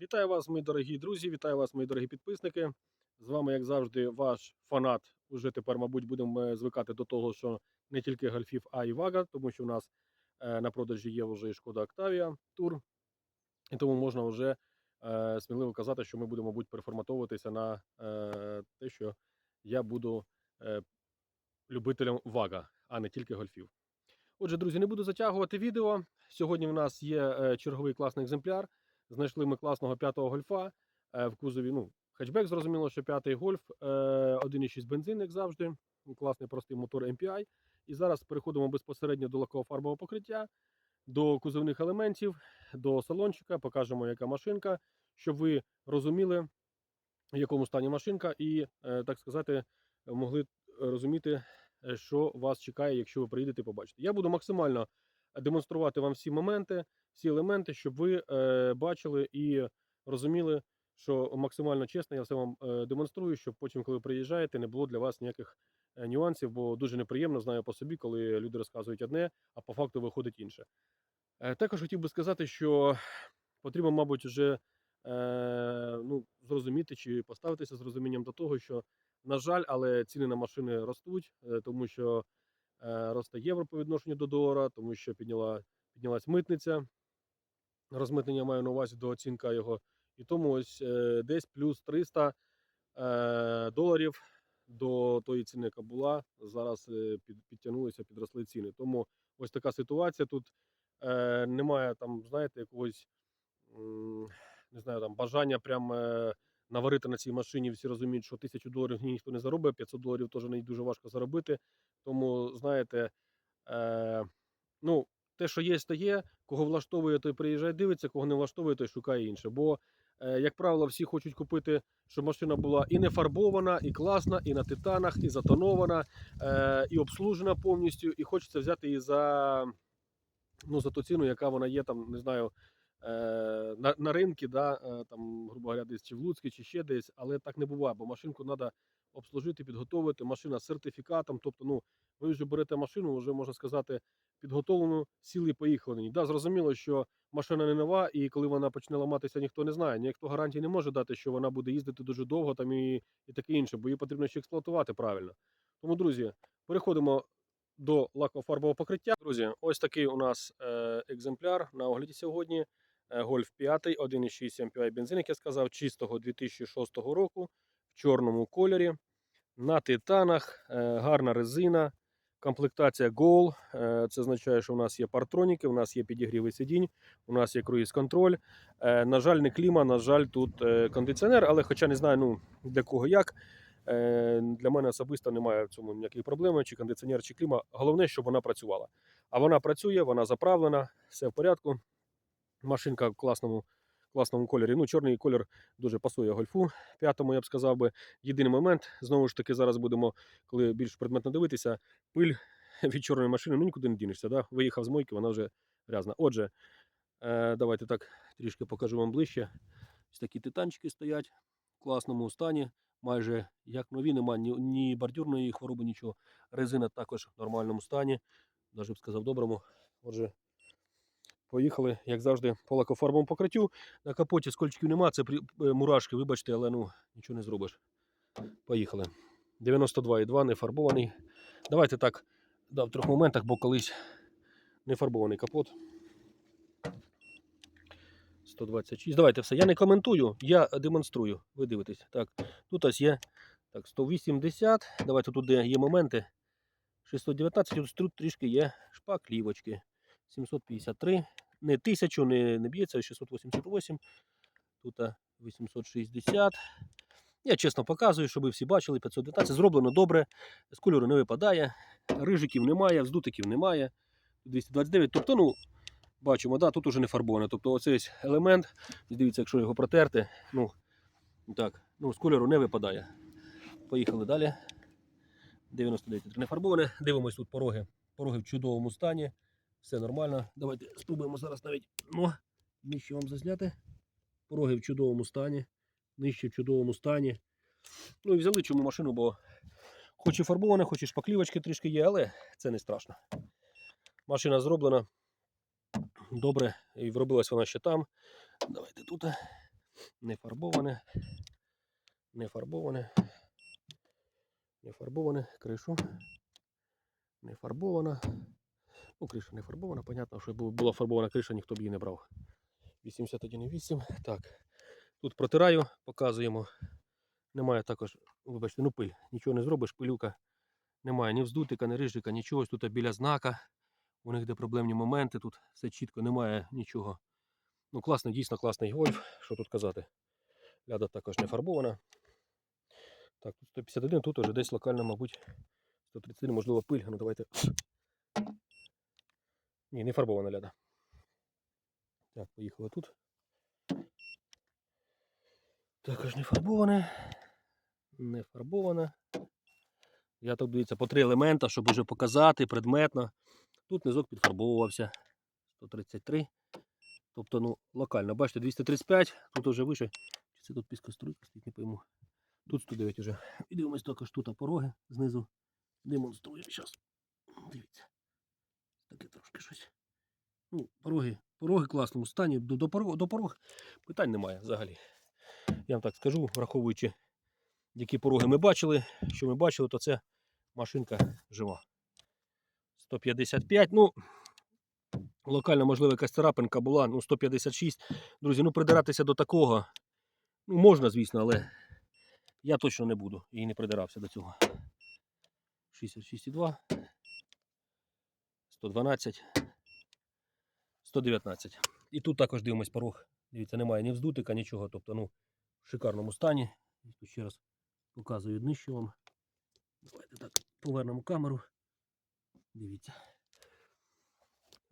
Вітаю вас, мої дорогі друзі, вітаю вас, мої дорогі підписники. З вами, як завжди, ваш фанат. Уже тепер, мабуть, будемо звикати до того, що не тільки гольфів, а й вага, тому що в нас е, на продажі є вже і шкода Octavia Tour. І тому можна вже е, сміливо казати, що ми будемо, мабуть, переформатовуватися на е, те, що я буду любителем вага, а не тільки гольфів. Отже, друзі, не буду затягувати відео. Сьогодні в нас є черговий класний екземпляр. Знайшли ми класного п'ятого гольфа е, в кузові. Ну, хетчбек, зрозуміло, що п'ятий гольф, е, 1,6 бензин, як завжди. Класний простий мотор MPI. І зараз переходимо безпосередньо до лаково фарбового покриття, до кузовних елементів, до салончика. Покажемо, яка машинка, щоб ви розуміли, в якому стані машинка, і, е, так сказати, могли розуміти, е, що вас чекає, якщо ви приїдете побачите. Я буду максимально демонструвати вам всі моменти, всі елементи, щоб ви е, бачили і розуміли, що максимально чесно я все вам е, демонструю, щоб потім, коли приїжджаєте, не було для вас ніяких е, нюансів, бо дуже неприємно знаю по собі, коли люди розказують одне, а по факту виходить інше. Е, також хотів би сказати, що потрібно, мабуть, вже е, ну, зрозуміти чи поставитися з розумінням до того, що, на жаль, але ціни на машини ростуть, е, тому що е, росте євро по відношенню до долара, тому що підняла, піднялась митниця. Розмитнення маю на увазі до оцінка його. І тому ось е, десь плюс 300 е, доларів до тої ціни, яка була. Зараз е, під, підтягнулися, підросли ціни. Тому ось така ситуація. Тут немає там, знаєте, якогось не знаю, там бажання прям наварити на цій машині. Всі розуміють, що тисячу доларів ніхто не заробить, 500 доларів теж не дуже важко заробити. Тому, знаєте, ну, те, що є, то є. Кого влаштовує, той приїжджає, дивиться, кого не влаштовує, той шукає інше. Бо, е, як правило, всі хочуть купити, щоб машина була і не фарбована, і класна, і на титанах, і затонована, е, і обслужена повністю. І хочеться взяти її за, ну, за ту ціну, яка вона є, там, не знаю, е, на, на ринку, да, там, грубо говоря, десь чи в Луцьку, чи ще десь, але так не буває, бо машинку треба обслужити, підготовити. Машина з сертифікатом. Тобто, ну, ви вже берете машину, вже можна сказати, підготовлену, сіли і поїхали. на. Да, зрозуміло, що машина не нова, і коли вона почне ламатися, ніхто не знає. Ніхто гарантії не може дати, що вона буде їздити дуже довго там і, і таке інше, бо її потрібно ще експлуатувати правильно. Тому, друзі, переходимо до лакофарбового покриття. Друзі, ось такий у нас е, екземпляр на огляді сьогодні. Е, Гольф 5, 1,6 MPI бензин, як я сказав, чистого 2006 року в чорному кольорі. На титанах, е, гарна резина, комплектація Goal. Е, Це означає, що у нас є партроніки, у нас є підігріви сидінь, у нас є круїз-контроль. Е, На жаль, не кліма, на жаль, тут е, кондиціонер, але хоча не знаю ну, для кого як. Е, Для мене особисто немає в цьому ніяких проблем, чи кондиціонер, чи кліма. Головне, щоб вона працювала. А вона працює, вона заправлена, все в порядку. Машинка в класному, класному кольорі. Ну, чорний колір дуже пасує гольфу п'ятому, я б сказав би. Єдиний момент, знову ж таки, зараз будемо, коли більш предметно дивитися, пиль від чорної машини, ну нікуди не дінешся. Да? Виїхав з мойки, вона вже грязна. Отже, е, давайте так трішки покажу вам ближче. Ось такі титанчики стоять в класному стані. Майже як нові, немає ні, ні бордюрної хвороби, нічого. Резина також в нормальному стані. Навіть б сказав доброму. Отже, поїхали, як завжди, по лакофарбовому покриттю. На капоті скольчиків нема, це е, мурашки, вибачте, але ну нічого не зробиш. Поїхали. 92,2 не фарбований. Давайте так, да, в трьох моментах, бо колись не фарбований капот. 126. Давайте все. Я не коментую, я демонструю. Ви дивитесь. Так, тут ось є так, 180. Давайте тут є моменти. 619, ось тут трішки є шпаклівочки. 753. Не 1000, не, не б'ється, 688. Тут 860. Я чесно показую, щоб ви всі бачили. 519. Зроблено добре. З кольору не випадає. Рижиків немає, вздутиків немає. 229. Тобто, ну, бачимо, да, тут уже не фарбоване. Тобто оцей елемент, дивіться, якщо його протерти, ну, так, ну, з кольору не випадає. Поїхали далі. 99 не фарбоване. Дивимось тут пороги. Пороги в чудовому стані. Все нормально. Давайте спробуємо зараз навіть ну, нижче вам зазняти. Пороги в чудовому стані. Нижче в чудовому стані. Ну і взяли чому машину, бо хоч і фарбована, хоч і шпаклівочки трішки є, але це не страшно. Машина зроблена добре, і вробилась вона ще там. Давайте тут. Не фарбоване. Не фарбоване. Не фарбоване. Кришу. Не фарбована. Ну, криша не фарбована, понятно, що якби була фарбована криша, ніхто б її не брав. 81,8. Так. Тут протираю, показуємо. Немає також, вибачте, ну пиль. Нічого не зробиш, пилюка. Немає ні вздутика, ні рижика, нічого. Тут біля знака. У них де проблемні моменти, тут все чітко, немає нічого. Ну, класний, дійсно класний гольф. Що тут казати? Ляда також не фарбована. Так, тут 151, тут уже десь локально, мабуть, 131, можливо, пиль. Ну давайте. Ні, не фарбована ляда. Так, поїхали тут. Також не фарбоване. Не фарбоване. Я тут дивіться по три елемента, щоб уже показати предметно. Тут низок підфарбовувався. 133. Тобто, ну, локально. Бачите, 235, тут уже вище. Чи це тут піскоструйка стоїть, не пойму. Тут 109 уже. І дивимось також тут пороги знизу. Демонструємо зараз. Дивіться. Ну, пороги, пороги в класному стані. До, до, порог, до порог питань немає взагалі. Я вам так скажу, враховуючи, які пороги ми бачили, що ми бачили, то це машинка жива. 155. Ну, локально, можливо, якась царапинка була, ну, 156. Друзі, ну придиратися до такого. Ну, можна, звісно, але я точно не буду і не придирався до цього. 66,2. 112. 119. І тут також дивимось порог. Дивіться, немає ні вздутика, нічого. Тобто, ну, в шикарному стані. Ще раз показую днище вам. Давайте так повернемо камеру. Дивіться.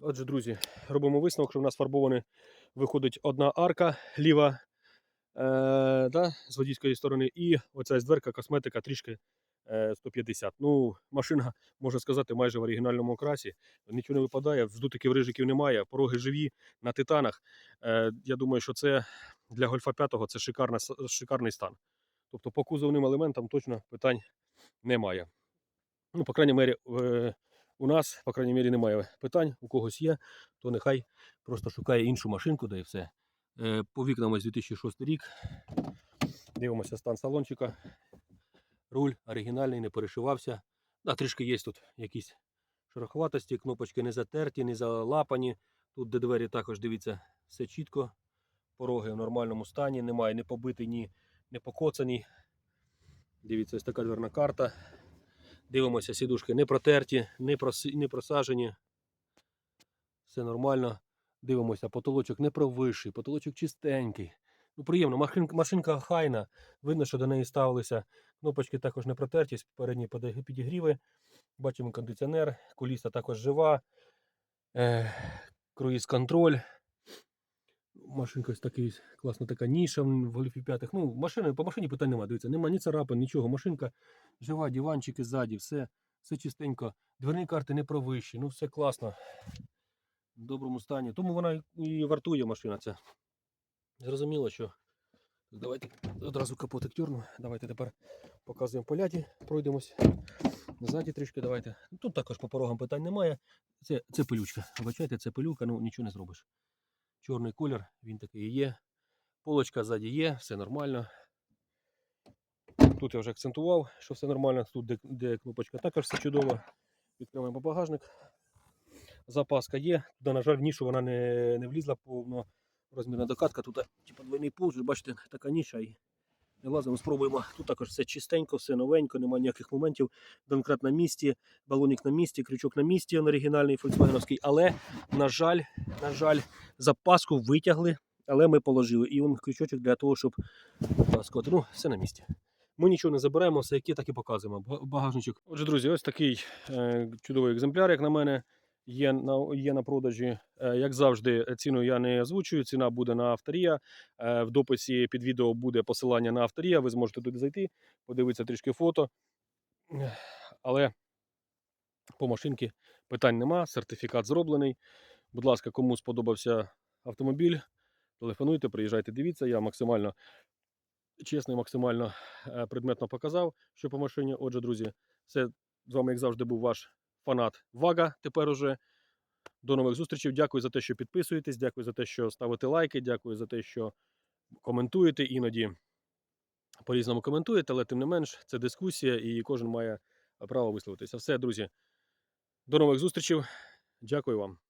Отже, друзі, робимо висновок, що в нас фарбована виходить одна арка ліва е, да, з водійської сторони, і оця дверка, косметика трішки 150. Ну, машина, можна сказати, майже в оригінальному окрасі. Нічого не випадає, вздутиків рижиків немає, пороги живі на титанах. Е, я думаю, що це для гольфа 5 це шикарна, шикарний стан. Тобто по кузовним елементам точно питань немає. Ну, по крайній мірі, е, у нас, по крайній мірі, немає питань. У когось є, то нехай просто шукає іншу машинку, да і все. Е, По вікнам ось 2006 рік. Дивимося стан салончика. Руль оригінальний, не перешивався. Да, трішки є тут якісь шероховатості, кнопочки не затерті, не залапані. Тут, де двері також дивіться, все чітко. Пороги в нормальному стані, немає ні побитий, ні не покоцаний. Дивіться, ось така дверна карта. Дивимося, сідушки не протерті, не, проси, не просажені. Все нормально. Дивимося, потолочок не провисший, потолочок чистенький. Ну, приємно, машинка, машинка хайна. Видно, що до неї ставилися. Кнопочки також не протерті, передні підігріви. Бачимо кондиціонер, куліса також жива. Е, круїз контроль. Машинка ось такий, класна така ніша в гольфі п'ятих. Ну, машина, по машині питань немає. Дивіться, нема ні царапин, нічого. Машинка жива, диванчики ззаді, все, все чистенько. Дверні карти не провищі, ну все класно. В доброму стані. Тому вона і вартує машина ця. Зрозуміло, що. Давайте одразу капотик тюрну. Давайте тепер показуємо поляті, пройдемось. Ззаді трішки давайте. Тут також по порогам питань немає. Це, це пилючка. Вибачайте, це пилюка, ну нічого не зробиш. Чорний колір, він такий є. Полочка ззаді є, все нормально. Тут я вже акцентував, що все нормально. Тут, де, де кнопочка, також все чудово. Відкриваємо багажник. Запаска є. Туди, на жаль, в нішу вона не, не влізла повно. Розмірна докатка. Тут типу, двойний пулс, бачите, така ніша. І не лазимо, спробуємо. Тут також все чистенько, все новенько, немає ніяких моментів. Донкрат на місці, балонік на місці, крючок на місці, він оригінальний фольксвагеновський. Але, на жаль, на жаль, запаску витягли, але ми положили. І він крючочок для того, щоб запаскувати. Ну, все на місці. Ми нічого не заберемо, все яке, так і показуємо. Багажничок. Отже, друзі, ось такий е, чудовий екземпляр, як на мене, є на, є на продажі. Е, як завжди, ціну я не озвучую. Ціна буде на авторія. Е, в дописі під відео буде посилання на авторія. Ви зможете туди зайти, подивитися трішки фото. Але по машинці питань нема, сертифікат зроблений. Будь ласка, кому сподобався автомобіль, телефонуйте, приїжджайте, дивіться. Я максимально чесно і максимально е, предметно показав, що по машині. Отже, друзі, це з вами, як завжди, був ваш фанат Вага. Тепер уже. До нових зустрічей. Дякую за те, що підписуєтесь. Дякую за те, що ставите лайки. Дякую за те, що коментуєте іноді по-різному коментуєте, але тим не менш це дискусія і кожен має право висловитися. Все, друзі. До нових зустрічей. Дякую вам.